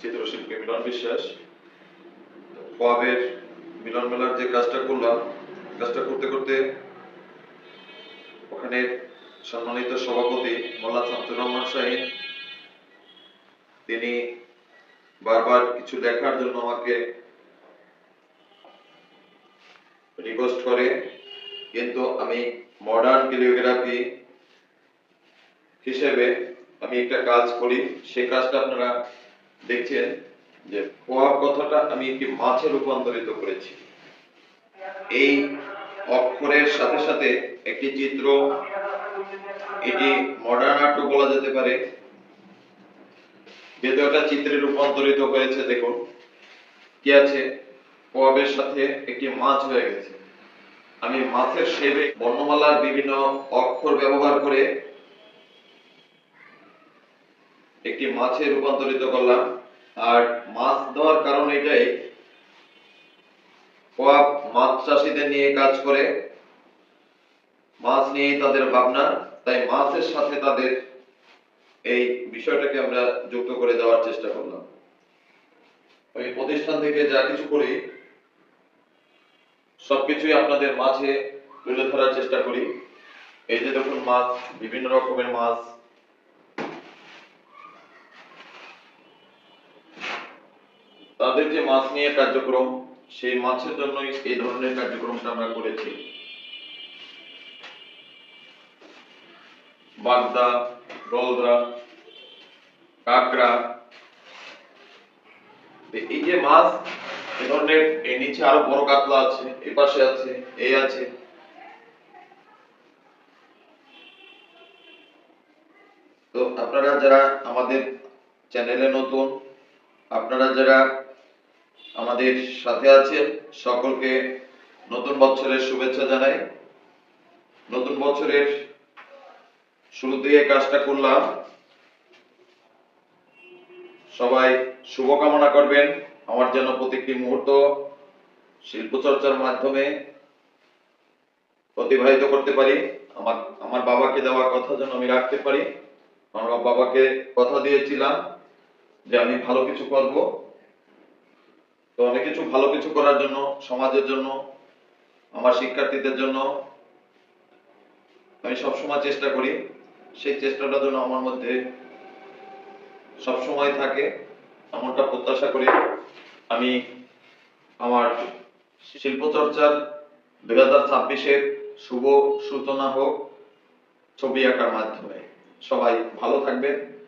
চিত্রশিল্পী মিলন বিশ্বাস মিলন মেলার যে কাজটা করলাম, কাজটা করতে করতে ওখানে সম্মানিত সভাপতি মোল্লা শামসুর রহমান শাহিন তিনি বারবার কিছু লেখার জন্য আমাকে রিকোয়েস্ট করে, কিন্তু আমি মডার্ন ক্যালিওগ্রাফি হিসেবে আমি একটা কাজ করি সেই কাজটা আপনারা দেখছেন যে কোয়াব কথাটা আমি একটি মাছে রূপান্তরিত করেছি। এই অক্ষরের সাথে সাথে একটি চিত্র, এটি মডার্ন আর্টও বলা যেতে পারে। যেহেতু একটা চিত্রে রূপান্তরিত হয়েছে, দেখুন। কি আছে? কোয়াবের সাথে একটি মাছ হয়ে গেছে। আমি মাছের শেপে বর্ণমালার বিভিন্ন অক্ষর ব্যবহার করে একটি মাছে রূপান্তরিত করলাম। আর মাছ দেওয়ার কারণ এটাই কোয়াব মাছ চাষিদের নিয়ে কাজ করে, মাছ নিয়ে তাদের ভাবনা, তাই মাছের সাথে তাদের এই বিষয়টাকে আমরা যুক্ত করে দেওয়ার চেষ্টা করলাম। ওই প্রতিষ্ঠান থেকে যা কিছু করি, সবকিছুই আপনাদের মাঝে তুলে ধরার চেষ্টা করি। এই যে দেখুন মাছ, বিভিন্ন রকমের মাছ তাদের যে মাছ নিয়ে কার্যক্রম, সেই মাছের জন্যই এই ধরনের কার্যক্রমটা আমরা করেছি। বাগদা গলদা কাঁকড়া এই যে মাছ, এ ধরনের এই নিচে আরও বড় কাতলা আছে এই পাশে আছে এই আছে। তো আপনারা যারা আমাদের চ্যানেলে নতুন, আপনারা যারা আমাদের সাথে আছেন সকলকে নতুন বছরের শুভেচ্ছা জানাই। নতুন বছরের শুরুতে এই কাজটা করলাম। সবাই শুভকামনা করবেন। আমার যেন প্রত্যেকটি মুহূর্ত শিল্প চর্চার মাধ্যমে অতিবাহিত করতে পারি। আমার আমার বাবাকে দেওয়া কথা যেন আমি রাখতে পারি। আমার বাবাকে কথা দিয়েছিলাম যে আমি ভালো কিছু করব। অনেক কিছু, ভালো কিছু করার জন্য, সমাজের জন্য, আমার শিক্ষার্থীদের জন্য আমি সবসময় চেষ্টা করি। সেই চেষ্টাটা যেন আমার মধ্যে সবসময় থাকে, এমনটা প্রত্যাশা করি। আমি আমার শিল্প চর্চার দুই হাজার ছাব্বিশের শুভ সূচনা হোক, ছবি আঁকার মাধ্যমে। সবাই ভালো থাকবেন।